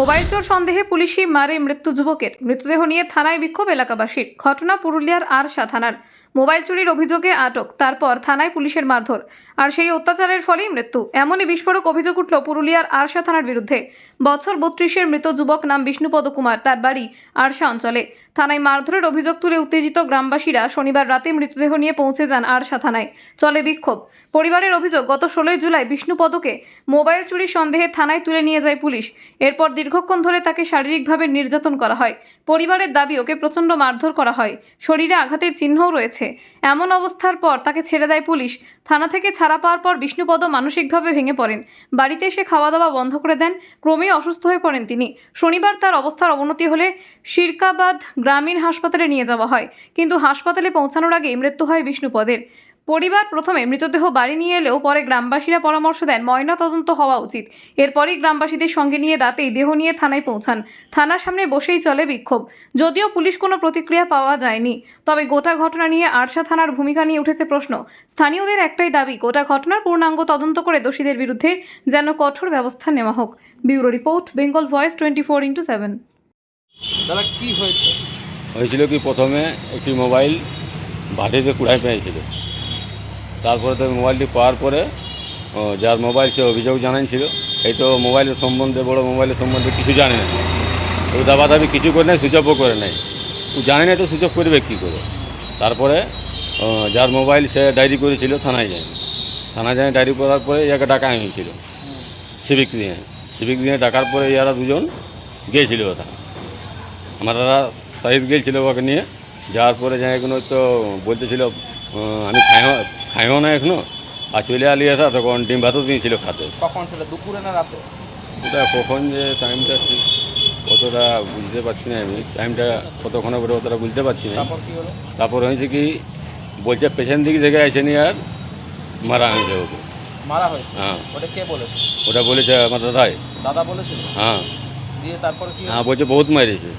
Mobile চোর সন্দেহে পুলিশি মারে মৃত্যু যুবকের। মৃতদেহ নিয়ে থানায় বিক্ষোভ এলাকাবাসীর। ঘটনা পুরুলিয়ার আর থানার। মোবাইল চুরির অভিযোগে আটক, তারপর থানায় পুলিশের মারধর। আর সেই অত্যাচারের ফলেই মৃত্যু। এমনই বিস্ফোরক অভিযোগ উঠল পুরুলিয়ার আরশা থানার বিরুদ্ধে। বছর বত্রিশের মৃত যুবক নাম বিষ্ণুপদ কুমার, তার বাড়ি আরশা অঞ্চলে। থানায় মারধরের অভিযোগ তুলে উত্তেজিত গ্রামবাসীরা শনিবার রাতে মৃতদেহ নিয়ে পৌঁছে যান আরশা থানায়। চলে বিক্ষোভ। পরিবারের অভিযোগ, গত ষোলোই জুলাই বিষ্ণুপদকে মোবাইল চুরির সন্দেহে থানায় তুলে নিয়ে যায় পুলিশ। এরপর দীর্ঘক্ষণ ধরে তাকে শারীরিকভাবে নির্যাতন করা হয়। পরিবারের দাবি, ওকে প্রচণ্ড মারধর করা হয়। শরীরে আঘাতের চিহ্নও রয়েছে। এমন অবস্থার পর তাকে ছেড়ে দেয় পুলিশ। থানা থেকে ছাড়া পাওয়ার পর বিষ্ণুপদ মানসিকভাবে ভেঙে পড়েন। বাড়িতে এসে খাওয়া দাওয়া বন্ধ করে দেন। ক্রমেই অসুস্থ হয়ে পড়েন তিনি। শনিবার তার অবস্থার অবনতি হলে শিরকাবাদ গ্রামীণ হাসপাতালে নিয়ে যাওয়া হয়। কিন্তু হাসপাতালে পৌঁছানোর আগে মৃত্যু হয় বিষ্ণুপদের। পরিবার প্রথমে মৃতদেহ বাড়ি নিয়ে এলেও পরে গ্রামবাসীরা পরামর্শ দেন ময়না তদন্ত হওয়া উচিত। এরপরই গ্রামবাসীদের সঙ্গে নিয়ে রাতেই দেহ নিয়ে থানায় পৌঁছান। থানার সামনে বসেই চলে বিক্ষোভ। যদিও পুলিশ কোনো প্রতিক্রিয়া পাওয়া যায়নি তবে গোটা ঘটনা নিয়ে আরশা থানার ভূমিকা নিয়ে উঠেছে প্রশ্ন। স্থানীয়দের একটাই দাবি গোটা ঘটনার পূর্ণাঙ্গ তদন্ত করে দোষীদের বিরুদ্ধে যেন কঠোর ব্যবস্থা নেওয়া হোক। Bureau report Bengal voice twenty four into seven. দাদা কি হয়েছে? হয়েছিল কি প্রথমে একটি মোবাইল ভাটিতে কুড়াই পেয়েছিল। তারপরে তো মোবাইলটি পাওয়ার পরে যার মোবাইল সে অভিযোগ জানাইছিল, এই তো মোবাইলের সম্বন্ধে, বড় মোবাইলের সম্বন্ধে কিছু জানে না। ও দাবা দাবি কিছু করে নাই সুইচ অফও করে নাই। ও জানে না তো সুইচ অফ করবে কী করে। তারপরে যার মোবাইল সে ডায়েরি করেছিল, থানায় যায়। থানায় যায়, ডায়েরি করার পরে ইয়াকে ডাকা হয়েছিল। সিভিক দিয়ে সিভিক দিয়ে ডাকার পরে ইয়ারা দুজন গিয়েছিল আমার দাদা সাহিদ গিয়েছিল ওকে নিয়ে, যাওয়ার পরে যাই এখনও তো বলতেছিল আমি খাইও খাইও না এখনও। আর চলে আলি আসা তখন ডিম ভাতও দিয়েছিল খাতে। কখন সেটা দুপুরে না রাতে? ওটা কখন যে টাইমটা ঠিক অতটা বুঝতে পারছি না আমি। টাইমটা কতক্ষণে পরে অতটা বুঝতে পারছি না তারপর হয়েছে কি বলছে পেছন দিক থেকে আসে নি আর মারা হয়েছে ওকে। মারা হয়েছে? হ্যাঁ। ওটা কে বলেছে? ওটা বলেছে আমার দাদাই। দাদা বলেছিল? হ্যাঁ। দিয়ে তারপরে কি হ্যাঁ বলছে বহুত মারিয়েছে।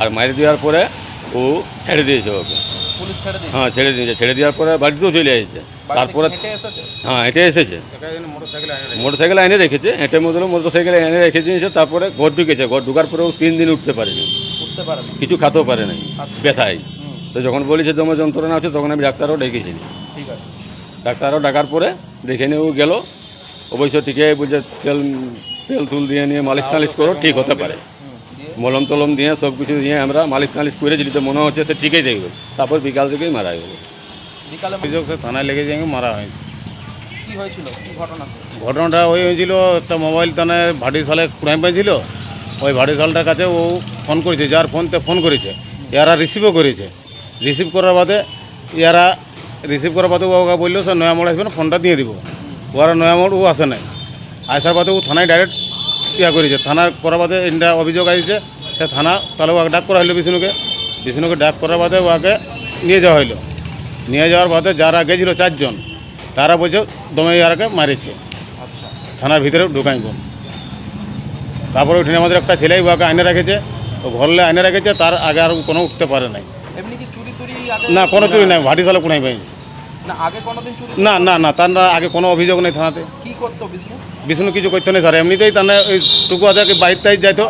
আর মারি দেওয়ার পরে ও ছেড়ে দিয়েছে ওকে। পুলিশ ছেড়ে দিয়েছে। হ্যাঁ ছেড়ে দিয়েছে। ছেড়ে দেওয়ার পরে বাড়িতেও চলে এসেছে তারপরে হ্যাঁ হেঁটে এসেছে। মোটর সাইকেল এনে রেখেছে। হেঁটে মধ্যে মোটর সাইকেল এনে রেখে দিয়েছে তারপরে ঘর ঢুকেছে। ঘর ঢুকার পরেও তিন দিন উঠতে পারেনি। কিছু খাতেও পারে নাই। ব্যথায়। তো যখন বলেছে তোমার যন্ত্রণা আছে তখন আমি ডাক্তারও ডেকেছি। ঠিক আছে। ডাক্তারও ডাকার পরে দেখে নিয়ে ও গেল। অবশ্য ঠিকই বলছে তেল তেল তুল দিয়ে নিয়ে মালিশ টালিশ করো ঠিক হতে পারে। মলম টলম দিয়ে সব কিছু দিয়ে আমরা মালিশ টালিশ করে যদি তো মনে হচ্ছে সে ঠিকই দেখবে তারপর বিকাল থেকেই মারা গেল বিকালে অভিযোগ সে থানায় লেগে যাই মারা হয়েছে। কি হয়েছিল? কি ঘটনা? ঘটনাটা ওই হয়েছিল একটা মোবাইল তানে ভাটি সালে ক্রাইম পেয়েছিল ওই ভাটি সালটার কাছে ও ফোন করেছে যার ফোনতে ফোন করেছে ইয়ারা রিসিভও করেছে। রিসিভ করার বাদে ইয়ারা রিসিভ করার বাদে ও ওকে বলল স্যার নয়া মোড় আসবে না ফোনটা দিয়ে দিব। ওরা নয়া মোড় ও আসে নাই। আসার বাদে ও থানায় ডাইরেক্ট ইয়া করেছে। থানার করার বাদে এটা অভিযোগ আসছে সে থানা তাহলে ওকে ডাক করা হইল বিষ্ণুকে। বিষ্ণুকে ডাক করার বাদে ওকে নিয়ে যাওয়া হইল। নিয়ে যাওয়ার বাদে যারা গেছিল চারজন তারা বলছে দমে ইয়ারাকে মারিছে। থানার ভিতরে ঢুকাইব। তারপরে উঠে আমাদের একটা ছেলেই ওকে আইনে রেখেছে। ও ঘরলে আইনে রেখেছে তার আগে আর কোনো উঠতে পারে নাই। না কোনো চুরি নাই ভাটি সালে কোনাই পাইছে। না না না তার আগে কোনো অভিযোগ নেই থানাতে। কি করতো বিষ্ণু? কিছু করতে নেই স্যার। এমনিতেই তার ওই টুকু আছে বাইর টাইর যাইতো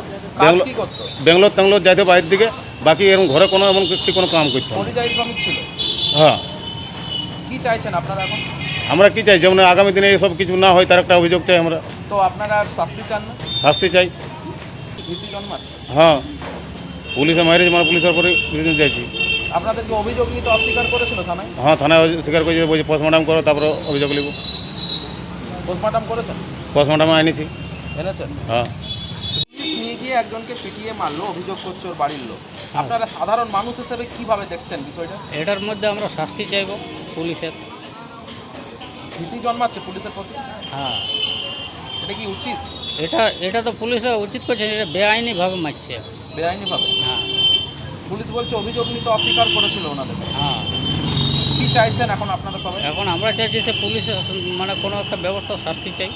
বেঙ্গলোর টেঙ্গলোর যাইতো বাইরের দিকে বাকি এরকম ঘরে কোনো এমন একটি কোনো কাম করতো হ্যাঁ। কি চাইছেন আপনারা এখন? আমরা কি চাই? যেমন আগামী দিনে এসব কিছু না হয় তার একটা অভিযোগ চাই আমরা। তো আপনারা শাস্তি চান না? শাস্তি চাই। হ্যাঁ। পুলিশে মারিয়েছে মানে পুলিশের পরে চাইছি আপনাদেরকে অভিযোগ নিতে অস্বীকার করেছিল থানায়? হ্যাঁ থানায় স্বীকার করেছে বলছে পোস্টমর্টম করো তারপরে অভিযোগ লিখব পোস্টমর্টম করেছেন পোস্টমর্টম এনেছি। এনেছেন হ্যাঁ। নিয়ে গিয়ে একজনকে পিটিয়ে মারলো অভিযোগ করছে ওর বাড়ির লোক। আপনারা সাধারণ মানুষ হিসেবে কীভাবে দেখছেন বিষয়টা? এটার মধ্যে আমরা শাস্তি চাইব পুলিশের। ভীতি জন্মাচ্ছে পুলিশের প্রতি? হ্যাঁ। এটা কি উচিত? এটা এটা তো পুলিশরা উচিত করছে এটা বেআইনিভাবে মারছে। বেআইনিভাবে? হ্যাঁ। পুলিশ বলছে অভিযোগ নিতে অস্বীকার করেছিল ওনাদের। হ্যাঁ। কী চাইছেন এখন আপনারা সবাই? এখন আমরা চাইছি সে পুলিশ মানে কোনো একটা ব্যবস্থা শাস্তি চাই।